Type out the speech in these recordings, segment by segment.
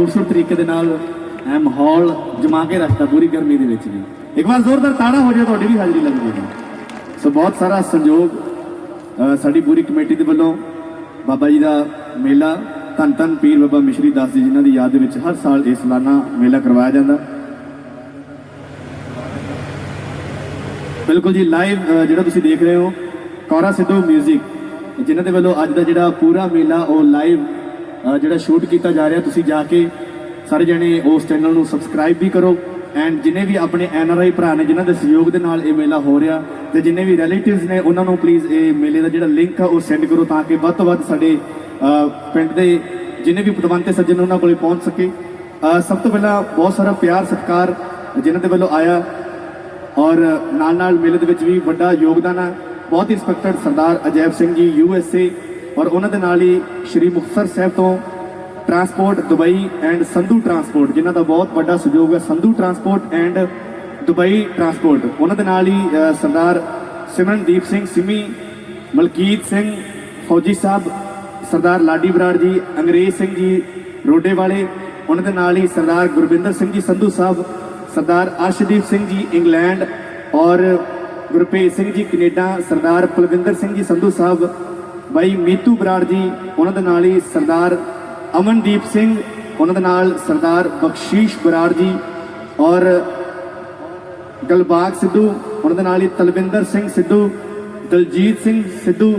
ਖੂਬਸੂਰਤ ਤਰੀਕੇ ਦੇ ਨਾਲ ਐ ਮਾਹੌਲ ਜਮਾ ਕੇ ਰੱਖਤਾ ਪੂਰੀ ਗਰਮੀ ਦੇ ਵਿੱਚ ਵੀ। ਇੱਕ ਵਾਰ ਜ਼ੋਰਦਾਰ ਤਾੜਾ ਹੋ ਜਾਏ ਤੁਹਾਡੀ ਵੀ ਹਾਜ਼ਰੀ ਲੱਗ ਜਾਏਗੀ ਸੋ ਬਹੁਤ ਸਾਰਾ ਸੰਯੋਗ ਸਾਡੀ ਪੂਰੀ ਕਮੇਟੀ ਦੇ ਵੱਲੋਂ ਬਾਬਾ ਜੀ ਦਾ ਮੇਲਾ, ਧੰਨ ਧੰਨ ਪੀਰ ਬਾਬਾ ਮਿਸ਼ਰੀ ਦਾਸ ਜੀ ਜਿਨ੍ਹਾਂ ਦੀ ਯਾਦ ਦੇ ਵਿੱਚ ਹਰ ਸਾਲ ਇਹ ਸਾਲਾਨਾ ਮੇਲਾ ਕਰਵਾਇਆ ਜਾਂਦਾ। ਬਿਲਕੁਲ ਜੀ ਲਾਈਵ ਜਿਹੜਾ ਤੁਸੀਂ ਦੇਖ ਰਹੇ ਹੋ, ਕੌਰਾ ਸਿੱਧੂ 뮤직 ਜਿਨ੍ਹਾਂ ਦੇ ਵੱਲੋਂ ਅੱਜ ਦਾ ਜਿਹੜਾ ਪੂਰਾ ਮੇਲਾ, ਉਹ ਲਾਈਵ ਜਿਹੜਾ ਸ਼ੂਟ ਕੀਤਾ ਜਾ ਰਿਹਾ, ਤੁਸੀਂ ਜਾ ਕੇ ਸਾਰੇ ਜਣੇ ਉਸ ਚੈਨਲ ਨੂੰ ਸਬਸਕ੍ਰਾਈਬ ਵੀ ਕਰੋ ਐਂਡ ਜਿਨੇ ਵੀ ਆਪਣੇ ਐਨ ਆਰ ਆਈ ਭਰਾ ਨੇ, ਜਿਨ੍ਹਾਂ ਦੇ ਸਹਿਯੋਗ ਦੇ ਨਾਲ ਇਹ ਮੇਲਾ ਹੋ ਰਿਹਾ ਤੇ ਜਿਨੇ ਵੀ ਰਿਲੇਟਿਵਸ ਨੇ, ਉਹਨਾਂ ਨੂੰ ਪਲੀਜ਼ ਇਹ ਮੇਲੇ ਦਾ ਜਿਹੜਾ ਲਿੰਕ ਆ, ਉਹ ਸੈਂਡ ਕਰੋ ਤਾਂ ਕਿ ਵੱਧ ਤੋਂ ਵੱਧ ਸਾਡੇ ਪਿੰਡ ਦੇ ਜਿਨੇ ਵੀ ਪਤਵੰਤੇ ਸੱਜਣ ਉਹਨਾਂ ਕੋਲੇ ਪਹੁੰਚ ਸਕੇ। ਸਭ ਤੋਂ ਪਹਿਲਾਂ ਬਹੁਤ ਸਾਰਾ ਪਿਆਰ, ਸਤਿਕਾਰ ਜਿਨ੍ਹਾਂ ਦੇ ਵੱਲੋਂ ਆਇਆ ਔਰ ਨਾਲ ਨਾਲ ਮੇਲੇ ਦੇ ਵਿੱਚ ਵੀ ਵੱਡਾ ਯੋਗਦਾਨ ਆ। ਬਹੁਤ ਹੀ inspector Sardar Ajaib Singh ji U S ਏ ਔਰ ਉਹਨਾਂ ਦੇ ਨਾਲ ਹੀ ਸ਼੍ਰੀ ਮੁਕਤਸਰ ਸਾਹਿਬ ਤੋਂ transport Dubai and Sandhu transport ਜਿਨ੍ਹਾਂ ਦਾ ਬਹੁਤ ਵੱਡਾ ਸਹਿਯੋਗ ਹੈ, Sandhu transport and Dubai transport ਉਹਨਾਂ ਦੇ ਨਾਲ ਹੀ ਸਰਦਾਰ ਸਿਮਰਨਦੀਪ ਸਿੰਘ, ਸਿਮੀ ਮਲਕੀਤ ਸਿੰਘ, ਫੌਜੀ ਸਾਹਿਬ, ਸਰਦਾਰ ਲਾਡੀ ਬਰਾੜ ਜੀ, ਅੰਗਰੇਜ਼ ਸਿੰਘ ਜੀ, ਰੋਡੇ ਵਾਲੇ, ਉਹਨਾਂ ਦੇ ਨਾਲ ਹੀ ਸਰਦਾਰ ਗੁਰਵਿੰਦਰ ਸਿੰਘ ਜੀ, ਸੰਧੂ ਸਾਹਿਬ, ਸਰਦਾਰ ਅਰਸ਼ਦੀਪ ਸਿੰਘ ਜੀ, ਇੰਗਲੈਂਡ ਔਰ ਗੁਰਪ੍ਰੀਤ ਸਿੰਘ ਜੀ, ਕੈਨੇਡਾ, ਸਰਦਾਰ ਕੁਲਵਿੰਦਰ ਸਿੰਘ ਜੀ, ਸੰਧੂ ਸਾਹਿਬ ਬਾਈ ਮੀਤੂ ਬਰਾੜ ਜੀ, ਉਹਨਾਂ ਦੇ ਨਾਲ ਹੀ ਸਰਦਾਰ ਅਮਨਦੀਪ ਸਿੰਘ, ਉਹਨਾਂ ਦੇ ਨਾਲ ਸਰਦਾਰ ਬਖਸ਼ੀਸ਼ ਬਰਾੜ ਜੀ ਔਰ ਗਲਬਾਗ ਸਿੱਧੂ, ਉਹਨਾਂ ਦੇ ਨਾਲ ਹੀ ਤਲਵਿੰਦਰ ਸਿੰਘ ਸਿੱਧੂ, ਦਲਜੀਤ ਸਿੰਘ ਸਿੱਧੂ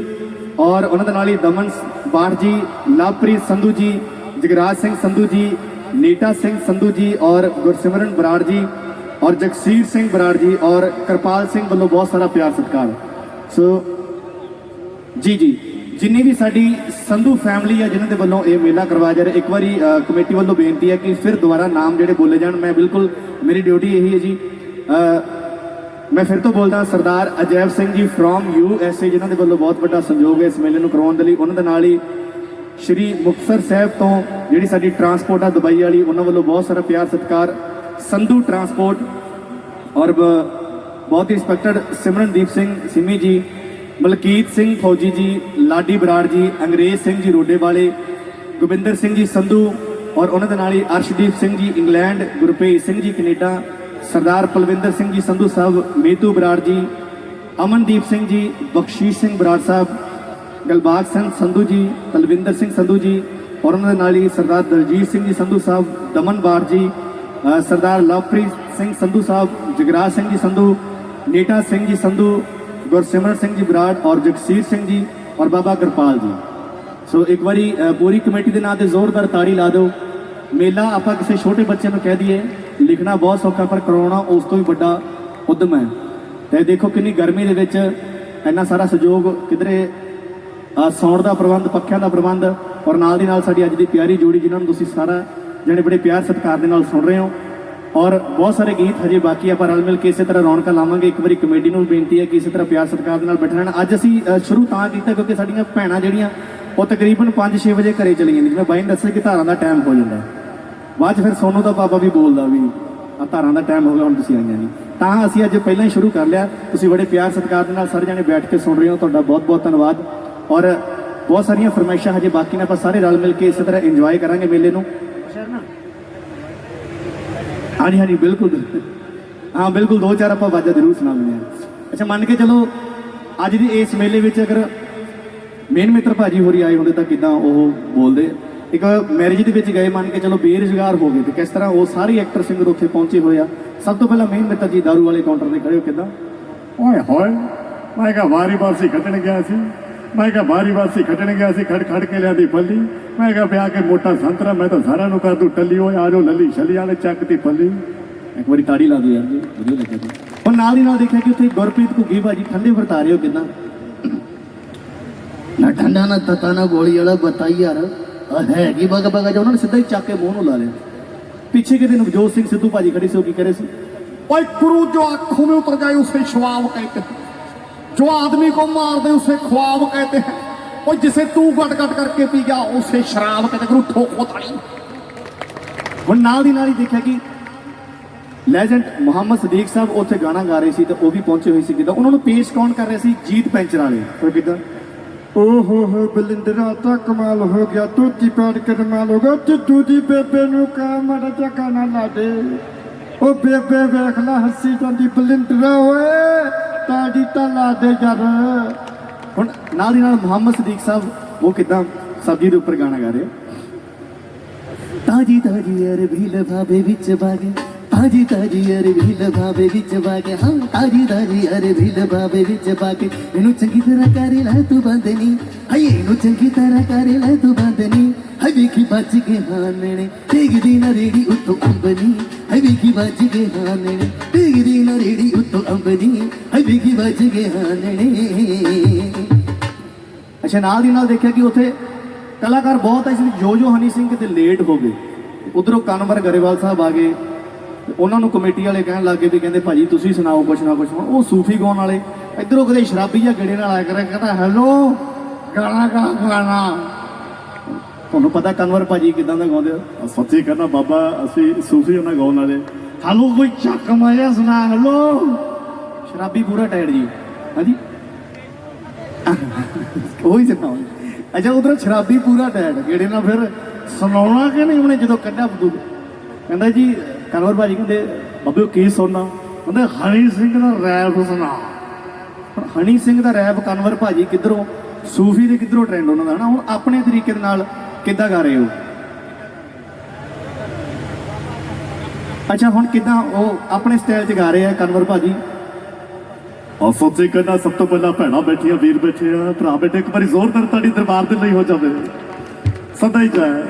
ਔਰ ਉਹਨਾਂ ਦੇ ਨਾਲ ਹੀ ਦਮਨ ਬਾੜ ਜੀ ਲਵਪ੍ਰੀਤ ਸੰਧੂ ਜੀ, ਜਗਰਾਜ ਸਿੰਘ ਸੰਧੂ ਜੀ, ਨੀਟਾ ਸਿੰਘ ਸੰਧੂ ਜੀ ਔਰ ਗੁਰਸਿਮਰਨ ਬਰਾੜ ਜੀ ਔਰ ਜਗਸੀਰ ਸਿੰਘ ਬਰਾੜ ਜੀ ਔਰ ਕਿਰਪਾਲ ਸਿੰਘ ਵੱਲੋਂ ਬਹੁਤ ਸਾਰਾ ਪਿਆਰ ਸਤਿਕਾਰ। ਸੋ ਜੀ ਜੀ। ਜਿੰਨੀ ਵੀ ਸਾਡੀ ਸੰਧੂ ਫੈਮਿਲੀ ਆ, ਜਿਨ੍ਹਾਂ ਦੇ ਵੱਲੋਂ ਇਹ ਮੇਲਾ ਕਰਵਾਇਆ ਜਾ ਰਿਹਾ, ਇੱਕ ਵਾਰੀ ਕਮੇਟੀ ਵੱਲੋਂ ਬੇਨਤੀ ਹੈ ਕਿ ਫਿਰ ਦੁਬਾਰਾ ਨਾਮ ਜਿਹੜੇ ਬੋਲੇ ਜਾਣ। ਮੈਂ ਬਿਲਕੁਲ, ਮੇਰੀ ਡਿਊਟੀ ਇਹੀ ਹੈ ਜੀ। ਮੈਂ ਫਿਰ ਤੋਂ ਬੋਲਦਾ, ਸਰਦਾਰ ਅਜੈਬ ਸਿੰਘ ਜੀ ਫਰੋਮ ਯੂ ਐਸ ਏ ਜਿਨ੍ਹਾਂ ਦੇ ਵੱਲੋਂ ਬਹੁਤ ਵੱਡਾ ਸਹਿਯੋਗ ਹੈ ਇਸ ਮੇਲੇ ਨੂੰ ਕਰਵਾਉਣ ਦੇ ਲਈ। ਉਹਨਾਂ ਦੇ ਨਾਲ ਹੀ ਸ਼੍ਰੀ ਮੁਕਤਸਰ ਸਾਹਿਬ ਤੋਂ ਜਿਹੜੀ ਸਾਡੀ ਟਰਾਂਸਪੋਰਟ ਆ, ਦੁਬਈ ਵਾਲੀ, ਉਹਨਾਂ ਵੱਲੋਂ ਬਹੁਤ ਸਾਰਾ ਪਿਆਰ, ਸਤਿਕਾਰ, ਸੰਧੂ ਟਰਾਂਸਪੋਰਟ ਔਰ ਬ- ਬਹੁਤ ਹੀ ਇੰਸਪੈਕਟਰ ਸਿਮਰਨਦੀਪ ਸਿੰਘ ਸਿਮੀ ਜੀ ਮਲਕੀਤ ਸਿੰਘ ਫੌਜੀ ਜੀ, ਲਾਡੀ ਬਰਾੜ ਜੀ, ਅੰਗਰੇਜ਼ ਸਿੰਘ ਜੀ ਰੋਡੇ ਵਾਲੇ ਗੋਬਿੰਦਰ ਸਿੰਘ ਜੀ ਸੰਧੂ ਔਰ ਉਹਨਾਂ ਦੇ ਨਾਲ ਹੀ ਅਰਸ਼ਦੀਪ ਸਿੰਘ ਜੀ ਇੰਗਲੈਂਡ, ਗੁਰਪ੍ਰੀਤ ਸਿੰਘ ਜੀ ਕੈਨੇਡਾ, ਸਰਦਾਰ ਪਲਵਿੰਦਰ ਸਿੰਘ ਜੀ ਸੰਧੂ ਸਾਹਿਬ, ਮੀਤੂ ਬਰਾੜ ਜੀ, ਅਮਨਦੀਪ ਸਿੰਘ ਜੀ, ਬਖਸ਼ੀਸ਼ ਸਿੰਘ ਬਰਾੜ ਸਾਹਿਬ, ਗਲਬਾਗ ਸਿੰਘ ਸੰਧੂ ਜੀ, ਤਲਵਿੰਦਰ ਸਿੰਘ ਸੰਧੂ ਜੀ ਔਰ ਉਹਨਾਂ ਦੇ ਨਾਲ ਹੀ ਸਰਦਾਰ ਦਲਜੀਤ ਸਿੰਘ ਜੀ ਸੰਧੂ ਸਾਹਿਬ, ਦਮਨ ਬਾੜ ਜੀ ਸਰਦਾਰ ਲਵਪ੍ਰੀਤ ਸਿੰਘ ਸੰਧੂ ਸਾਹਿਬ, ਜਗਰਾਜ ਸਿੰਘ ਜੀ ਸੰਧੂ, ਨੇਟਾ ਸਿੰਘ ਜੀ ਸੰਧੂ ਗੁਰਸਿਮਰਨ ਸਿੰਘ ਜੀ ਬਰਾੜ ਔਰ ਜਗਸੀਰ ਸਿੰਘ ਜੀ ਔਰ ਬਾਬਾ ਕਿਰਪਾਲ ਜੀ। ਸੋ ਇੱਕ ਵਾਰੀ ਅ, ਪੂਰੀ ਕਮੇਟੀ ਦੇ ਨਾਂ ਤੇ ਜ਼ੋਰਦਾਰ ਤਾੜੀ ਲਾ ਦਿਓ। ਮੇਲਾ ਆਪਾਂ ਕਿਸੇ ਛੋਟੇ ਬੱਚੇ ਨੂੰ ਕਹਿ ਦਈਏ ਲਿਖਣਾ ਬਹੁਤ ਸੌਖਾ ਪਰ ਕਰਾਉਣਾ ਉਸ ਤੋਂ ਵੀ ਵੱਡਾ ਉਦਮ ਹੈ। ਤੇ ਦੇਖੋ ਕਿੰਨੀ ਗਰਮੀ ਦੇ ਵਿੱਚ ਇੰਨਾ ਸਾਰਾ ਸਹਿਯੋਗ ਕਿਧਰੇ ਅ, ਸੌਣ ਦਾ ਪ੍ਰਬੰਧ ਪੱਖਿਆਂ ਦਾ ਪ੍ਰਬੰਧ ਔਰ ਨਾਲ ਦੀ ਨਾਲ ਸਾਡੀ ਅੱਜ ਦੀ ਪਿਆਰੀ ਜੋੜੀ ਜਿਨ੍ਹਾਂ ਨੂੰ ਤੁਸੀਂ ਸਾਰਾ ਜਿਹੜੇ ਬੜੇ ਪਿਆਰ ਸਤਿਕਾਰ ਦੇ ਨਾਲ ਸੁਣ ਰਹੇ ਹੋ। ਔਰ ਬਹੁਤ ਸਾਰੇ ਗੀਤ ਹਜੇ ਬਾਕੀ ਆ, ਪਰ ਰਲ ਮਿਲ ਕੇ ਇਸੇ ਤਰ੍ਹਾਂ ਰੌਣਕਾਂ ਲਾਵਾਂਗੇ। ਇੱਕ ਵਾਰੀ ਕਮੇਡੀ ਨੂੰ ਬੇਨਤੀ ਹੈ ਕਿ ਇਸੇ ਤਰ੍ਹਾਂ ਪਿਆਰ ਸਤਿਕਾਰ ਦੇ ਨਾਲ ਬੈਠੇ ਰਹਿਣ। ਅੱਜ ਅਸੀਂ ਸ਼ੁਰੂ ਤਾਂ ਕੀਤਾ ਕਿਉਂਕਿ ਸਾਡੀਆਂ ਭੈਣਾਂ ਜਿਹੜੀਆਂ, ਉਹ ਤਕਰੀਬਨ 5-6 ਵਜੇ ਘਰੇ ਚਲੀ ਜਾਂਦੀਆਂ ਜਿਵੇਂ ਬਾਈ ਨੇ ਦੱਸਿਆ ਕਿ ਧਾਰਾਂ ਦਾ ਟਾਈਮ ਹੋ ਜਾਂਦਾ। ਬਾਅਦ 'ਚ ਫਿਰ ਸੋਨੂੰ ਦਾ ਪਾਪਾ ਵੀ ਬੋਲਦਾ ਵੀ, ਆ ਧਾਰਾਂ ਦਾ ਟਾਈਮ ਹੋ ਗਿਆ, ਹੁਣ ਤੁਸੀਂ ਆਈਆਂ ਨਹੀਂ। ਤਾਂ ਅਸੀਂ ਅੱਜ ਪਹਿਲਾਂ ਹੀ ਸ਼ੁਰੂ ਕਰ ਲਿਆ। ਤੁਸੀਂ ਬੜੇ ਪਿਆਰ ਸਤਿਕਾਰ ਦੇ ਨਾਲ ਸਾਰੇ ਜਣੇ ਬੈਠ ਕੇ ਸੁਣ ਰਹੇ ਹੋ। ਤੁਹਾਡਾ ਬਹੁਤ ਬਹੁਤ ਧੰਨਵਾਦ। ਔਰ ਬਹੁਤ ਸਾਰੀਆਂ ਫਰਮਾਇਸ਼ਾਂ ਹਜੇ ਬਾਕੀ ਨੇ, ਆਪਾਂ ਸਾਰੇ ਰਲ ਮਿਲ ਕੇ ਇਸੇ ਤਰ੍ਹਾਂ ਇੰਜੋਏ ਕਰਾਂਗੇ ਮੇਲੇ ਨੂੰ। ਹਾਂਜੀ ਹਾਂਜੀ, ਬਿਲਕੁਲ। ਹਾਂ, ਬਿਲਕੁਲ, ਦੋ ਚਾਰ ਆਪਾਂ ਵਾਜਾ ਜ਼ਰੂਰ ਸੁਣਾਉਂਦੇ ਹਾਂ। ਅੱਛਾ, ਮੰਨ ਕੇ ਚਲੋ, ਅੱਜ ਦੀ ਇਸ ਮੇਲੇ ਵਿੱਚ ਅਗਰ ਮੇਨ ਮਿੱਤਰ ਭਾਜੀ ਹੋਰੀ ਆਏ ਹੁੰਦੇ ਤਾਂ ਕਿਦਾਂ ਉਹ ਬੋਲਦੇ? ਇੱਕ ਮੈਰਿਜ ਦੇ ਵਿੱਚ ਗਏ, ਮੰਨ ਕੇ ਚਲੋ, ਬੇਰੁਜ਼ਗਾਰ ਹੋ ਗਏ ਤੇ ਕਿਸ ਤਰ੍ਹਾਂ ਉਹ ਸਾਰੇ ਐਕਟਰ ਸਿੰਗਰ ਉੱਥੇ ਪਹੁੰਚੇ ਹੋਏ ਆ? ਸਭ ਤੋਂ ਪਹਿਲਾਂ ਮੇਨ ਮਿੱਤਰ ਜੀ ਦਾਰੂ ਵਾਲੇ ਕਾਊਂਟਰ ਤੇ ਖੜੇ ਹੋ ਕਿਦਾਂ? ਓਏ ਹੋਏ, ਮੈਂ ਕਿਹਾ ਵਾਰੀ ਵਾਰਸੀ ਖੱਟਣ ਗਿਆ ਸੀ। ਮੈਂ ਕਿਹਾ ਵਾਰੀ ਵਾਰਸੀ ਖੱਟਣ ਗਿਆ ਸੀ ਖੜ ਖੜ ਕੇ ਲਿਆਂਦੀ ਪੱਲੀ ਮੈਂ ਕਿਹਾ ਪਿਆ ਕੇ ਮੋਟਾ ਸੰਤਰਾ ਮੈਂ ਤਾਂ ਸਾਰਿਆਂ ਨੂੰ ਕਰ ਦੂੰ ਟੱਲੀ ਓਏ ਆ ਜਾਓ ਲੱਲੀ ਛਲੀ ਵਾਲੇ ਚੱਕ ਦੀ ਪੱਲੀ ਇੱਕ ਵਾਰੀ ਤਾੜੀ ਲਾ ਦਿਓ ਯਾਰ ਜੀ ਵਧੀਆ ਲੱਗਿਆ ਜੀ ਹੁਣ ਨਾਲ ਦੀ ਨਾਲ ਦੇਖਿਆ ਕਿ ਉੱਥੇ ਗੁਰਪ੍ਰੀਤ ਘੁੱਗੀ ਭਾਜੀ ਠੰਡੇ ਵਰਤਾ ਰਹੇ ਹੋ ਕਿਦਾਂ ਨਾ ਠੰਡਾ ਨਾ ਤਤਾ ਨਾ ਗੋਲੀ ਵਾਲਾ ਬਤਾਈ ਯਾਰ ਆ ਹੈਗੀ ਬਗ ਬਗ ਜਾ ਉਹਨਾਂ ਨੇ ਸਿੱਧਾ ਹੀ ਚੱਕ ਕੇ ਮੂੰਹ ਨੂੰ ਲਾ ਲਿਆ ਪਿੱਛੇ ਕਿਤੇ ਨਵਜੋਤ ਸਿੰਘ ਸਿੱਧੂ ਭਾਜੀ ਖੜੀ ਸੀ ਉਹ ਕੀ ਕਰੇ ਸੀ ओए गुरु जो आंखों में उतर जाए उसे ख्वाब कहते हैं जो आदमी को मार दे उसे ख्वाब कहते हैं ਉਹ ਜਿਸੇ ਤੂੰ ਗਟ ਗਟ ਕਰਕੇ ਪੀ ਗਿਆ, ਉਸੇ ਸ਼ਰਾਬ ਕਹਿੰਦੇ ਗੁਰੂ ਠੋਕੋ ਤਾਲੀ ਹੁਣ ਨਾਲ ਦੀ ਨਾਲ ਹੀ ਦੇਖਿਆ ਕਿ ਲੈਜੈਂਡ ਮੁਹੰਮਦ ਸਦੀਕ ਸਾਹਿਬ ਉੱਥੇ ਗਾਣਾ ਗਾ ਰਹੇ ਸੀ ਤੇ ਉਹ ਵੀ ਪਹੁੰਚੇ ਹੋਏ ਸੀ ਕਿਦਾਂ ਉਹਨਾਂ ਨੂੰ ਪੇਸ਼ ਕੌਣ ਕਰ ਰਿਹਾ ਸੀ? ਜੀਤ ਪੈਂਚਰ ਵਾਲੇ। ਪਰ ਕਿਦਾਂ ਓ ਹੋ ਹੋ ਬਲਿੰਦਰਾ ਤਾਂ ਕਮਾਲ ਹੋ ਗਿਆ ਤੂੰ ਦੀ ਕੇ ਕਰਮਾਲ ਹੋ ਗਿਆ। ਚਿੱਟੂ ਦੀ ਬੇਬੇ ਨੂੰ ਕਾਮੜ ਚੱਕਾ ਨਾ ਦੇ। ਉਹ ਬੇਬੇ ਵੇਖ ਲੈ, ਹੱਸੀ ਜਾਂਦੀ ਬਲਿੰਦਰਾ, ਓਏ ਤਾੜੀ ਤਾਂ ਲਾ ਦੇ ਯਾਰ। ਹੁਣ ਨਾਲ ਦੀ ਨਾਲ ਮੁਹੰਮਦ ਸਦੀਕ ਸਾਹਿਬ, ਉਹ ਕਿਦਾਂ ਸਬਜੀ ਦੇ ਉੱਪਰ ਗਾਣਾ ਗਾ ਰਹੇ ਆ। ਤਾਜੀ ਤਾਜੀ ਅਰ ਭੀਲ ਵਿੱਚ ਬਾਗੇ ਤਾਜੀ ਤਾਜੀ ਅਰ ਭੀਲ ਵਿੱਚ ਬਾਗੇ ਹਾਂ ਤਾਜੀ ਤਾਜੀ ਅਰ ਭੀਲ ਵਿੱਚ ਬਾਗੇ ਇਹਨੂੰ ਚੰਗੀ ਤਰ੍ਹਾਂ ਕਰੇ ਲੈ ਤੂੰ ਬੰਦਨੀ। ਹਾਏ, ਇਹਨੂੰ ਚੰਗੀ ਤਰ੍ਹਾਂ ਕਰੇ ਲੈ ਤੂੰ ਬੰਦਨੀ। ਹਾਏ, ਵੇਖੀ ਬੱਜ ਕੇ ਹਾਨਣੇ ਡਿੱਗਦੀ ਨਾ ਰੇੜੀ ਉੱਤੋਂ ਅੰਬਨੀ। ਹਾਏ, ਵੇਖੀ ਬੱਜ ਕੇ ਹਾਨਣੇ ਡਿੱਗਦੀ ਨਾ ਰੇੜੀ ਉੱਤੋਂ ਅੰਬਨੀ। ਹਾਏ, ਵੇਖੀ ਬੱਜ ਕੇ ਹਾਨਣੇ ਅੱਛਾ ਨਾਲ ਦੀ ਨਾਲ ਦੇਖਿਆ ਕਿ ਉੱਥੇ ਕਲਾਕਾਰ ਬਹੁਤ ਐ ਸੀ ਜੋ ਜੋ ਹਨੀ ਸਿੰਘ ਕਿਤੇ ਲੇਟ ਹੋ ਗਏ। ਉਧਰੋਂ ਕਨਵਰ ਗਰੇਵਾਲ ਸਾਹਿਬ ਆ ਗਏ। ਉਹਨਾਂ ਨੂੰ ਕਮੇਟੀ ਵਾਲੇ ਕਹਿਣ ਲੱਗੇ ਵੀ ਕਹਿੰਦੇ ਭਾਜੀ ਤੁਸੀਂ ਸੁਣਾਓ ਕੁਛ ਨਾ ਕੁਛ। ਉਹ ਸੂਫੀ ਗਾਉਣ ਵਾਲੇ। ਇਧਰੋਂ ਕਦੇ ਸ਼ਰਾਬੀ ਜਾਂ ਗੇੜੇ ਨਾਲ ਆਇਆ ਕਰੇ ਕਹਿੰਦਾ ਹੈਲੋ ਗਾਣਾ ਗਾ ਗਾਣਾ। ਤੁਹਾਨੂੰ ਪਤਾ ਕਨਵਰ ਭਾਜੀ ਕਿਦਾਂ ਦਾ ਗਾਉਂਦੇ ਆ? ਸੱਚੀ ਕਹਿੰਦਾ ਬਾਬਾ ਅਸੀਂ ਸੂਫੀ ਉਹਨਾਂ ਗਾਉਣ ਵਾਲੇ ਹਾਲੋ ਕੋਈ ਚੱਕ ਮਾਰਿਆ ਸੁਣਾ ਹਲੋ? ਸ਼ਰਾਬੀ ਪੂਰਾ ਟਾਇਰ ਜੀ। ਹਾਂਜੀ? ਉਹੀ ਸੁਣਾਓ ਅੱਛਾ, ਉਧਰ ਸ਼ਰਾਬੀ ਪੂਰਾ ਟਾਇਰ ਕਿਹੜੇ ਨਾਲ ਫਿਰ ਸੁਣਾਉਣਾ ਕਿ ਨਹੀਂ ਉਹਨੇ ਜਦੋਂ ਕੱਢਿਆ ਬਦੂ ਕਹਿੰਦਾ ਜੀ, ਕਨਵਰ ਭਾਜੀ ਕਹਿੰਦੇ, ਬੱਬੇ ਕੀ ਸੁਣਨਾ? ਕਹਿੰਦੇ ਹਨੀ ਸਿੰਘ ਦਾ ਰੈਪ ਸੁਣਾ। ਹੁਣ ਸਿੰਘ ਦਾ ਰੈਪ ਕਨਵਰ ਭਾਜੀ ਕਿੱਧਰੋਂ, ਸੂਫੀ ਦੇ ਕਿੱਧਰੋਂ ਟ੍ਰੈਂਡ ਉਹਨਾਂ ਦਾ, ਹਨਾ? ਹੁਣ ਆਪਣੇ ਤਰੀਕੇ ਦੇ ਨਾਲ ਕਿੱਦਾਂ ਗਾ ਰਹੇ ਹੋ? ਅੱਛਾ, ਹੁਣ ਕਿੱਦਾਂ ਉਹ ਆਪਣੇ ਸਟਾਈਲ 'ਚ ਗਾ ਰਹੇ ਆ ਕਨਵਰ ਭਾਜੀ? ਔਰ ਸੱਚੀ ਕਹਿੰਦਾ ਸਭ ਤੋਂ ਪਹਿਲਾਂ ਭੈਣਾਂ ਬੈਠੀਆਂ, ਵੀਰ ਬੈਠੇ ਆ ਭਰਾ ਬੈਠੇ, ਇੱਕ ਵਾਰੀ ਜ਼ੋਰਦਾਰ ਤਾੜੀ ਦਰਬਾਰ ਦੇ ਲਈ ਹੋ ਜਾਵੇ। ਸਦਾ ਹੀ ਜਾਏ।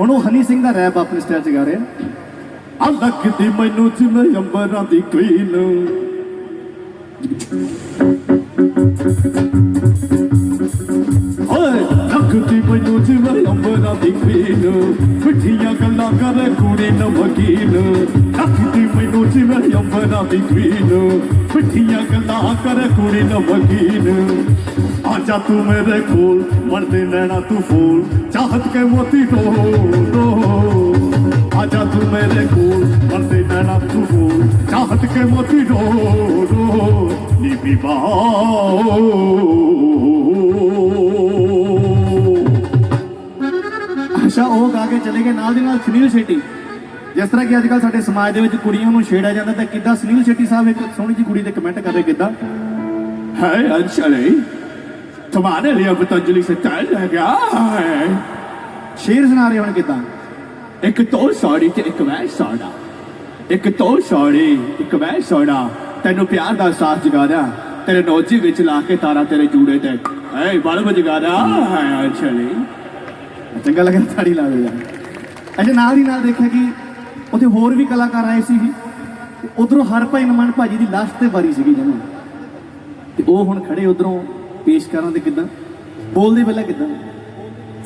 ਹੁਣ ਉਹ ਹਨੀ ਸਿੰਘ ਦਾ ਰੈਪ ਆਪਣੇ ਸਟਾਈਲ 'ਚ ਗਾ ਰਹੇ ਆ। ਲੱਗਦੀ ਮੈਨੂੰ ਜਿਵੇਂ ਅੰਬਰਾਂ ਦੀ ਕਲੀਨ ਓਏ ਲੱਗਦੀ ਮੈਨੂੰ ਮਿੱਠੀਆਂ ਗੱਲਾਂ ਕਰੇ ਕੁੜੀ ਨਮਕੀਨ ਲੱਗਦੀ ਮੈਨੂੰ ਜਿਵੇਂ ਅੰਬਰਾਂ ਦੀ ਕਲੀਨ ਮਿੱਠੀਆਂ ਗੱਲਾਂ ਕਰੇ ਕੁੜੀ ਨਮਕੀਨ ਆਜਾ ਤੂੰ ਮੇਰੇ ਕੋਲ, ਮਰਦੇ ਲੈਣਾ ਤੂੰ ਫੂਲ। ਚਾਹਤ ਕੇ ਮੋਤੀ ਡੋ ਡੋ ਆਜਾ ਤੂੰ ਮੇਰੇ ਕੋਲ, ਮਰਦੇ ਲੈਣਾ ਤੂੰ ਫੂਲ। ਚਾਹਤ ਕੇ ਮੋਤੀ ਡੋ ਡੋ ਨੀ ਬੀਬਾ ਹਮੇਸ਼ਾ ਉਹ ਗਾ ਕੇ ਚਲੇ ਗਏ ਨਾਲ ਦੀ ਨਾਲ ਸੁਨੀਲ ਸ਼ੇਟੀ। ਜਿਸ ਤਰ੍ਹਾਂ ਕਿ ਅੱਜ ਕੱਲ ਸਾਡੇ ਸਮਾਜ ਦੇ ਵਿੱਚ ਕੁੜੀਆਂ ਨੂੰ ਛੇੜਿਆ ਜਾਂਦਾ ਤਾਂ ਕਿੱਦਾਂ ਸੁਨੀਲ ਸ਼ੇਟੀ ਸਾਹਿਬ ਇੱਕ ਸੋਹਣੀ ਜੀ ਕੁੜੀ ਦੇ ਕਮੈਂਟ ਕਰ ਕਿੱਦਾਂ? ਹੈ ਅੰਸ਼ਲੀ ਤੁਹਾਡੇ ਲਈ ਪਤੰਜਲੀ ਸੇ ਤੈਲ ਲੈ ਗਿਆ ਸ਼ੇਰ ਸੁਣਾ ਰਹੇ ਹੁਣ ਕਿੱਦਾਂ? ਇੱਕ ਤੋਂ ਸੌੜੀ ਤੇ ਇੱਕ ਵੈ ਸੌੜਾ। ਇੱਕ ਤੋਂ ਸੌੜੀ ਇੱਕ ਵੈ ਸੌੜਾ। ਤੈਨੂੰ ਪਿਆਰ ਦਾ ਸਾਥ ਜਗਾਦਾ। ਤੇਰੇ ਨੋਜੀ ਵਿੱਚ ਲਾ ਕੇ ਤਾਰਾ ਤੇਰੇ ਜੂੜੇ ਤੇ। ਐ ਬਲ ਵਜਗਾਦਾ ਹੈ ਅੰਸ਼ਲੀ। ਚੰਗਾ ਲੱਗਾ ਤਾੜੀ ਲਾ ਦੇ ਯਾਰ ਅੱਛਾ ਨਾਲ ਦੀ ਨਾਲ ਦੇਖਿਆ ਕਿ ਉੱਥੇ ਹੋਰ ਵੀ ਕਲਾਕਾਰ ਆਏ ਸੀ ਉਧਰੋਂ ਹਰਭਜਨ ਮਾਨ ਭਾਜੀ ਦੀ ਲਾਸਟ ਤੇ ਵਾਰੀ ਸੀਗੀ ਜਮਾਂ। ਤੇ ਉਹ ਹੁਣ ਖੜੇ ਉਧਰੋਂ ਪੇਸ਼ ਕਰਾਂ ਤੇ ਕਿੱਦਾਂ? ਬੋਲਦੇ ਪਹਿਲਾਂ ਕਿੱਦਾਂ?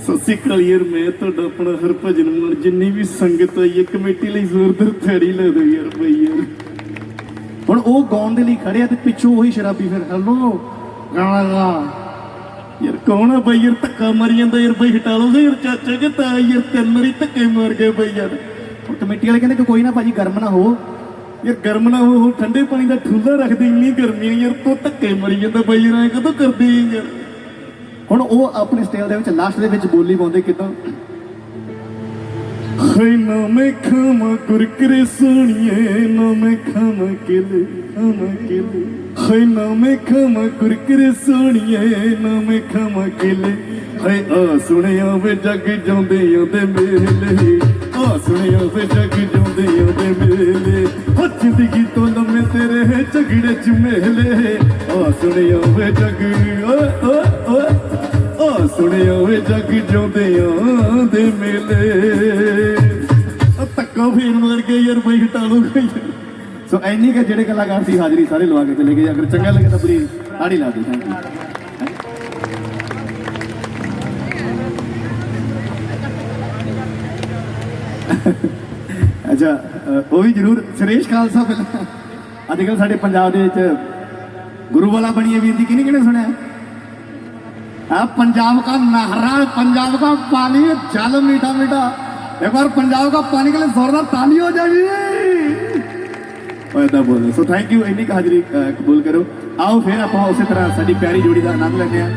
ਸੱਸੀ ਕਲੀਅਰ ਮੈਂ ਤੁਹਾਡਾ ਆਪਣਾ ਹਰਭਜਨ ਮਾਨ ਜਿੰਨੀ ਵੀ ਸੰਗਤ ਆਈ ਹੈ ਕਮੇਟੀ ਲਈ ਜ਼ੋਰਦਾਰ ਥੜੀ ਲਾ ਦਿਓ ਯਾਰ ਬਈ ਯਾਰ। ਹੁਣ ਉਹ ਗਾਉਣ ਦੇ ਲਈ ਖੜੇ ਆ ਤੇ ਪਿੱਛੋਂ ਉਹੀ ਸ਼ਰਾਬੀ ਫਿਰ ਹੈਲੋ ਗਾਣਾ ਗਾ। ਯਾਰ ਕੌਣ ਆ ਬਈ ਯਾਰ ਧੱਕਾ ਮਾਰੀ ਜਾਂਦਾ ਯਾਰ ਬਈ ਹਟਾ ਲਓ ਯਾਰ ਚਾਚਾ ਕਿ ਤਾਂ ਯਾਰ ਤਿੰਨ ਵਾਰੀ ਧੱਕੇ ਮਾਰ ਗਏ ਬਈ ਯਾਰ। ਹੁਣ ਕਮੇਟੀ ਵਾਲੇ ਕਹਿੰਦੇ ਕਿ ਕੋਈ ਨਾ ਭਾਜੀ ਗਰਮ ਨਾ ਹੋ। ਯਾਰ ਗਰਮ ਨਾ ਹੋ ਠੰਡੇ ਪਾਣੀ ਦਾ ਠੁੱਲਾ ਰੱਖਦੇ ਇੰਨੀ ਗਰਮੀ ਆ ਯਾਰ ਤੂੰ ਧੱਕੇ ਮਰੀ ਜਾਂਦਾ ਬਈ ਯਾਰ ਐਂ ਕਦੋਂ ਕਰਦੇ ਯਾਰ? ਹੁਣ ਉਹ ਆਪਣੇ ਸਟੇਲ ਦੇ ਵਿੱਚ ਲਾਸਟ ਦੇ ਵਿੱਚ ਬੋਲੀ ਪਾਉਂਦੇ ਕਿਦਾਂ? ਹਾਏ ਨਾ ਮੈਂ ਖਾਵਾਂ ਕੁਰਕਰੇ ਸੋਣੀਏ ਨਾ ਮੈਂ ਖਾਵਾਂ ਕਿਲੇ ਖਾਵਾਂ ਕਿਲੇ। ਹਾਏ ਨਾ ਮੈਂ ਕੁਰਕਰੇ ਸੋਣੀਏ ਨਾ ਮੈਂ ਕਿਲੇ। ਹਾਏ ਆ ਸੁਣਿਆ ਵੇ ਜੱਗ ਜਾਂਦੇ ਆਂਦੇ ਮੇਲੇ। ਆ ਸੁਣਿਆ ਵੇ ਜੱਗ ਜਾਂਦੇ ਆਂਦੇ ਮੇਲੇ। ਹੋ ਜ਼ਿੰਦਗੀ ਤੋਂ ਲੰਮੇ ਤੇਰੇ ਝਗੜੇ ਚ ਮੇਲੇ। ਆ ਸੁਣਿਆ ਵੇ ਜੱਗ ਓਏ ਓਏ ਓਏ ਆ ਸੁਣਿਆ ਵੇ ਜੱਗ ਜਿਉਂਦਿਆਂ ਦੇ ਮੇਲੇ। ਆ ਫੇਰ ਮਾਰ ਕੇ ਯਾਰ ਬਈ ਹਟਾ ਲੋ ਕੋਈ ਸੋ ਐਨੀ ਕਿ ਜਿਹੜੇ ਕਲਾਕਾਰ ਸੀ ਹਾਜ਼ਰੀ ਸਾਰੇ ਲਵਾ ਕੇ ਚਲੇ ਗਏ ਅਗਰ ਚੰਗਾ ਲੱਗੇ ਤਾਂ ਪਲੀਜ਼ ਤਾੜੀ ਲਾ ਦਿਓ। ਥੈਂਕ ਯੂ ਅੱਛਾ ਉਹ ਵੀ ਜ਼ਰੂਰ। ਸੁਰੇਸ਼ ਖਾਲਸਾ ਪਹਿਲਾਂ। ਅੱਜ ਕੱਲ ਸਾਡੇ ਪੰਜਾਬ ਦੇ ਵਿੱਚ ਗੁਰੂ ਵਾਲਾ ਬਣੀ ਵੀਰ ਦੀ ਕਿਹਨੇ ਕਿਹਨੇ ਸੁਣਿਆ? ਆ ਪੰਜਾਬ ਦਾ ਨਹਰਾ, ਪੰਜਾਬ ਦਾ ਪਾਣੀ, ਜਲ ਮੀਠਾ ਮੀਠਾ। ਇੱਕ ਵਾਰ ਪੰਜਾਬ ਦਾ ਪਾਣੀ ਕੇ ਲਈ ਜ਼ੋਰਦਾਰ ਤਾਲੀ ਹੋ ਜਾਵੇ ਉਹ ਏਦਾਂ ਬੋਲਦੇ। ਸੋ ਥੈਂਕ ਯੂ ਇੰਨੀ ਕੁ ਹਾਜ਼ਰੀ ਅ, ਕਬੂਲ ਕਰੋ। ਆਓ ਫਿਰ ਆਪਾਂ ਉਸੇ ਤਰ੍ਹਾਂ ਸਾਡੀ ਪਿਆਰੀ ਜੋੜੀ ਦਾ ਆਨੰਦ ਲੈਂਦੇ ਆ